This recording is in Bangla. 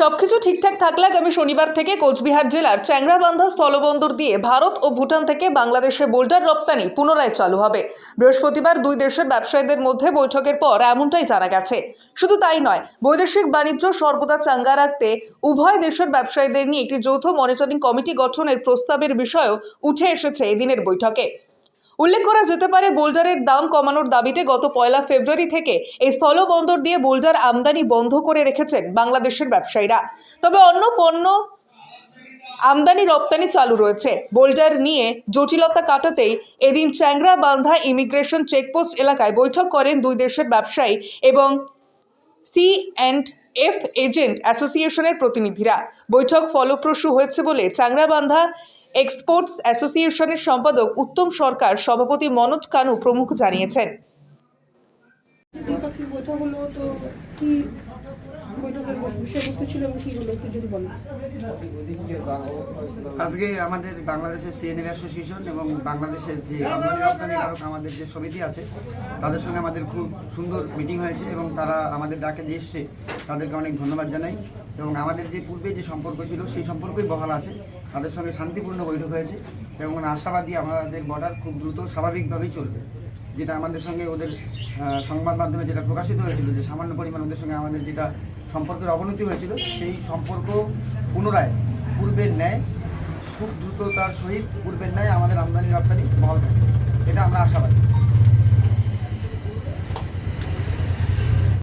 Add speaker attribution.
Speaker 1: সবকিছু ঠিকঠাক থাকলে আগামী শনিবার থেকে কোচবিহার জেলার চ্যাংরাবান্ধা স্থলবন্দর দিয়ে ভারত ও ভুটান থেকে বাংলাদেশে বোল্ডার রপ্তানি পুনরায় চালু হবে। বৃহস্পতিবার দুই দেশের ব্যবসায়ীদের মধ্যে বৈঠকের পর এমনটাই জানা গেছে। শুধু তাই নয়, বৈদেশিক বাণিজ্য সর্বদা চাঙ্গা রাখতে উভয় দেশের ব্যবসায়ীদের নিয়ে একটি যৌথ মনিটরিং কমিটি গঠনের প্রস্তাবের বিষয়ও উঠে এসেছে এদিনের বৈঠকে। উল্লেখ করা যেতে পারে, বোল্ডারের দাম কমানোর দাবিতে গত পয়লা ফেব্রুয়ারি থেকে এই স্থলবন্দর দিয়ে বোল্ডার আমদানি বন্ধ করে রেখেছেন বাংলাদেশের ব্যবসায়ীরা। তবে অন্য পণ্য আমদানি রপ্তানি চালু রয়েছে। বোল্ডার নিয়ে জটিলতা কাটাতেই এদিন চ্যাংরা বান্ধা ইমিগ্রেশন চেকপোস্ট এলাকায় বৈঠক করেন দুই দেশের ব্যবসায়ী এবং সি অ্যান্ড এফ এজেন্ট অ্যাসোসিয়েশনের প্রতিনিধিরা। বৈঠক ফলপ্রসূ হয়েছে বলে চাংরাবান্ধা এক্সপোর্টস অ্যাসোসিয়েশনের সম্পাদক উত্তম সরকার সভাপতি মনোজ কানু প্রমুখ জানিয়েছেন
Speaker 2: দ্বিপাক্ষিক বৈঠক হলো তো কি বৈঠকের
Speaker 3: আজকে আমাদের বাংলাদেশের সিএনএ অ্যাসোসিয়েশন এবং বাংলাদেশের যে আমাদের যে সমিতি আছে, তাদের সঙ্গে আমাদের খুব সুন্দর মিটিং হয়েছে এবং তারা আমাদের ডাকে যে এসছে। তাদেরকে অনেক ধন্যবাদ জানাই। এবং আমাদের যে পূর্বে যে সম্পর্ক ছিল, সেই সম্পর্কই বহাল আছে। তাদের সঙ্গে শান্তিপূর্ণ বৈঠক হয়েছে। এবং আশাবাদী আমাদের বর্ডার খুব দ্রুত স্বাভাবিকভাবেই চলবে। যেটা আমাদের সঙ্গে ওদের সংবাদ মাধ্যমে যেটা প্রকাশিত হয়েছিল, যে সামান্য পরিমাণ ওদের সঙ্গে আমাদের যেটা সম্পর্কের অবনতি হয়েছিল, সেই সম্পর্ক পুনরায় পূর্বের ন্যায়, খুব দ্রুততার সহিত পূর্বের ন্যায় আমাদের আমদানি রপ্তানি বহাল থাকে। এটা আমরা আশাবাদী।